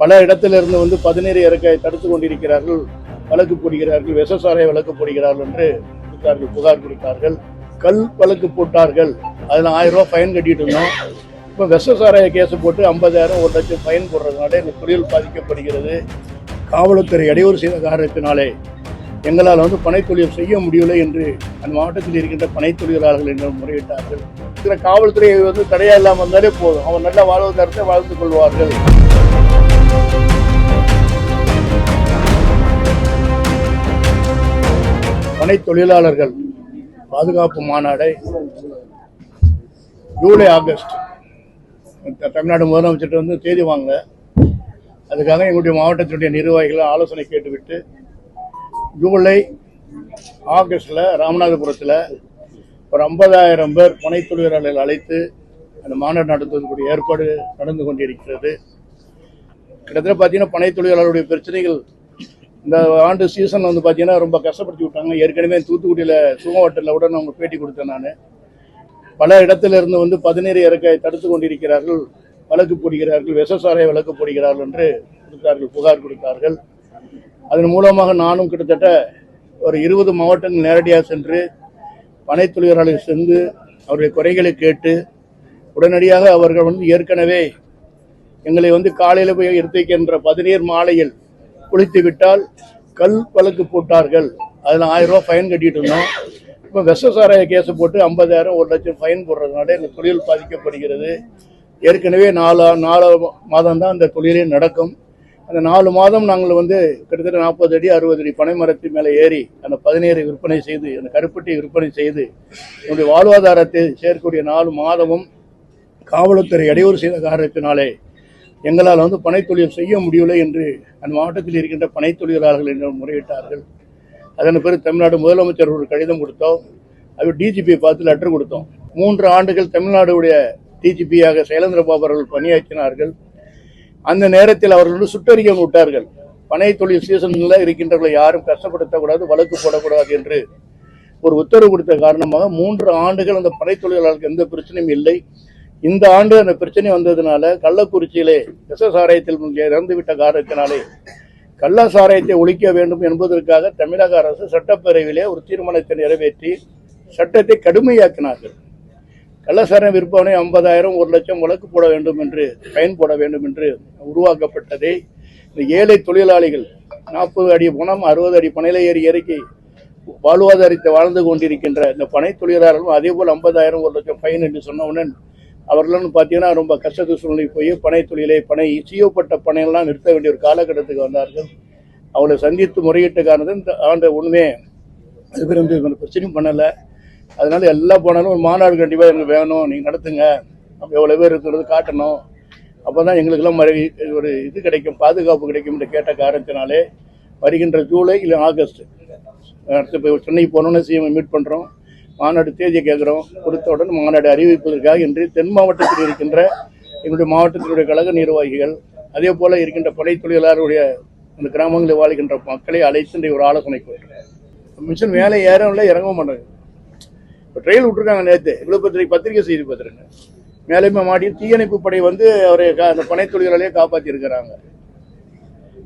பல இடத்திலிருந்து வந்து பதினேழு இறக்கை தடுத்து கொண்டிருக்கிறார்கள் வழக்கு போடுகிறார்கள் விஷசாரை வழக்கு போடுகிறார்கள் என்று கொடுத்தார்கள் புகார் கொடுத்தார்கள். கல் வழக்கு போட்டார்கள். அதில் ஆயிரம் ரூபாய் ஃபைன் கட்டிட்டு இருந்தோம். இப்போ விஷசாராய கேஸ் போட்டு ஐம்பதாயிரம் ஒரு லட்சம் ஃபைன் போடுறதுனால இந்த தொழில் பாதிக்கப்படுகிறது. காவல்துறை இடையூறு செய்த காரணத்தினாலே எங்களால் வந்து பனைத்தொழில் செய்ய முடியவில்லை என்று அந்த மாவட்டத்தில் இருக்கின்ற பனைத்தொழிலாளர்கள் என்று முறையிட்டார்கள். சில காவல்துறை வந்து தடையா இல்லாமல் வந்தாலே போதும். அவன் நல்லா வாழ்வதற்கு வாழ்ந்து கொள்வார்கள். பனை தொழிலாளர்கள் பாதுகாப்பு மாநாடை ஜூலை ஆகஸ்ட். தமிழ்நாடு முதலமைச்சர்கிட்ட வந்து தேதி வாங்க. அதுக்காக எங்களுடைய மாவட்டத்தினுடைய நிர்வாகிகளை ஆலோசனை கேட்டுவிட்டு ஜூலை ஆகஸ்டில் ராமநாதபுரத்தில் ஒரு ஐம்பதாயிரம் பேர் பனை தொழிலாளர்கள் அழைத்து அந்த மாநாடு நடத்துவதற்குரிய ஏற்பாடு நடந்து கொண்டிருக்கிறது. கிட்டத்தட்ட பார்த்தீங்கன்னா பனை தொழிலாளருடைய பிரச்சனைகள் இந்த ஆண்டு சீசன் வந்து பார்த்தீங்கன்னா ரொம்ப கஷ்டப்படுத்தி விட்டாங்க. ஏற்கனவே தூத்துக்குடியில் சுகம் ஹோட்டலில் கூட நான் உங்களுக்கு பேட்டி கொடுத்தேன் நான். பல இடத்துல இருந்து வந்து பதினேறு இறக்க தடுத்து கொண்டிருக்கிறார்கள். வழக்கு போடுகிறார்கள். விஷசாரை வழக்கு போடுகிறார்கள் என்று கொடுத்தார்கள் புகார் கொடுத்தார்கள். அதன் மூலமாக நானும் கிட்டத்தட்ட ஒரு இருபது மாவட்டங்கள் நேரடியாக சென்று பனை தொழிலாளர்கள் சென்று அவருடைய குறைகளை கேட்டு உடனடியாக அவர்கள் வந்து ஏற்கனவே எங்களை வந்து காலையில் போய் எடுத்து வைக்கின்ற பதினேழு மாலையில் குளித்து விட்டால் கல் வழக்கு போட்டார்கள். அதில் ஆயிரம் ரூபாய் ஃபைன் கட்டிட்டு இருந்தோம். இப்போ விஷசாராய கேஸை போட்டு ஐம்பதாயிரம் ஒரு லட்சம் ஃபைன் போடுறதுனால இந்த தொழில் பாதிக்கப்படுகிறது. ஏற்கனவே நாலு நாலு மாதம் தான் அந்த தொழிலே நடக்கும். அந்த நாலு மாதம் நாங்கள் வந்து கிட்டத்தட்ட நாற்பது அடி அறுபது அடி பனை மரத்து மேலே ஏறி அந்த பதினேழு விற்பனை செய்து அந்த கருப்பட்டி விற்பனை செய்து என்னுடைய வாழ்வாதாரத்தை சேர்க்கக்கூடிய நாலு மாதமும் காவல்துறை இடையூறு செய்த காரணத்தினாலே எங்களால் வந்து பனைத்தொழில் செய்ய முடியவில்லை என்று அந்த மாவட்டத்தில் இருக்கின்ற பனைத்தொழிலாளர்கள் என்று முறையிட்டார்கள். அதன் பிறகு தமிழ்நாடு முதலமைச்சர் ஒரு கடிதம் கொடுத்தோம். அது டிஜிபி பார்த்து லெட்டர் கொடுத்தோம். மூன்று ஆண்டுகள் தமிழ்நாடுடைய டிஜிபியாக சைலேந்திர பாபு அவர்கள் பணியாற்றினார்கள். அந்த நேரத்தில் அவர்கள் வந்து சுற்றறிக்கை விட்டார்கள். பனை தொழில் சீசனில் இருக்கின்றவர்களை யாரும் கஷ்டப்படுத்தக்கூடாது வழக்கு போடக்கூடாது என்று ஒரு உத்தரவு கொடுத்த காரணமாக மூன்று ஆண்டுகள் அந்த பனை தொழிலாளர்களுக்கு எந்த பிரச்சனையும் இல்லை. இந்த ஆண்டு அந்த பிரச்சனை வந்ததுனால கள்ளக்குறிச்சியிலே விஷசாராயத்தில் இறந்துவிட்ட காரணத்தினாலே கள்ள சாராயத்தை ஒழிக்க வேண்டும் என்பதற்காக தமிழக அரசு சட்டப்பேரவையிலே ஒரு தீர்மானத்தை நிறைவேற்றி சட்டத்தை கடுமையாக்கினார்கள். கள்ளசாரம் விற்பனை ஐம்பதாயிரம் ஒரு லட்சம் வழக்கு போட வேண்டும் என்று பயன் போட வேண்டும் என்று உருவாக்கப்பட்டதை இந்த ஏழை தொழிலாளிகள் நாற்பது அடி பணம் அறுபது அடி பனையில ஏறி இறக்கி வாழ்வாதாரத்தை வாழ்ந்து கொண்டிருக்கின்ற இந்த பனை தொழிலாளர்களும் அதே போல் ஐம்பதாயிரம் ஒரு லட்சம் ஃபைன் என்று சொன்னவுடன் அவர்களும் பார்த்தீங்கன்னா ரொம்ப கஷ்டத்து சூழ்நிலை போய் பனை தொழிலை பனை சீயப்பட்ட பனையெல்லாம் நிறுத்த வேண்டிய ஒரு காலகட்டத்துக்கு வந்தார்கள். அவளை சந்தித்து முறையிட்ட இந்த ஆண்டு ஒன்றுமே அது பேர் வந்து பிரச்சனையும் பண்ணலை. அதனால எல்லா போனாலும் ஒரு மாநாடு கண்டிப்பாக எங்களுக்கு வேணும் நீங்கள் நடத்துங்க. நம்ம எவ்வளோ பேர் இருக்கிறது காட்டணும். அப்போ தான் எங்களுக்கெல்லாம் மறு ஒரு இது கிடைக்கும் பாதுகாப்பு கிடைக்கும் என்று கேட்ட காரணத்தினாலே வருகின்ற ஜூலை இல்லை ஆகஸ்ட் அடுத்து இப்போ சென்னை போனோன்னு சிஎம் மீட் பண்ணுறோம் மாநாடு தேதியை கேட்குறோம் கொடுத்த உடனே மாநாடு அறிவிப்பதற்காக இன்று தென் மாவட்டத்தில் இருக்கின்ற எங்களுடைய மாவட்டத்தினுடைய கழக நிர்வாகிகள் அதே போல் இருக்கின்ற படை தொழிலாளருடைய அந்த கிராமங்களில் வாழ்கின்ற மக்களை அழைத்து ஒரு ஆலோசனை கொடுக்கிறேன் மிஷின் மேலே ஏறவும் இல்லை இறங்கவும் மாட்டாங்க. இப்போ ட்ரெயில் விட்டுருக்காங்க நேற்று இவ்வளோ பத்திரிக்கை பத்திரிகை செய்தி பார்த்துருங்க. மேலேயுமே மாடி தீயணைப்பு படை வந்து அவரை கா- அந்த பனை தொழிலாளையே காப்பாற்றியிருக்கிறாங்க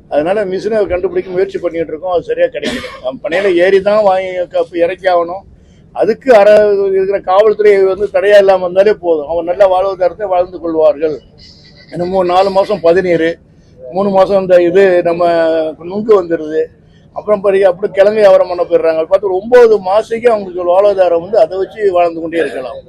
அதனால மிஷினை கண்டுபிடிக்க முயற்சி பண்ணிட்டு இருக்கோம். அது சரியாக கிடைக்கல. நம்ம பனையில ஏறி தான் வாங்கி இறக்கி ஆகணும் அதுக்கு அற இருக்கிற காவல்துறை வந்து தடையா இல்லாமல் வந்தாலே போதும். அவன் நல்ல வாழ்வாதாரத்தை வாழ்ந்து கொள்வார்கள். என்னமோ நாலு மாதம் பதினேழு மூணு மாதம் இந்த இது நம்ம நுங்கு வந்துடுது அப்புறம் பிறகு அப்படி கிழங்கு வியாபாரம் பண்ண போயிடுறாங்க. பார்த்து ஒரு ஒன்பது மாசத்துக்கு அவங்களுக்கு வாழ்வாதாரம் வந்து அதை வச்சு வாழ்ந்து கொண்டே இருக்கலாம்.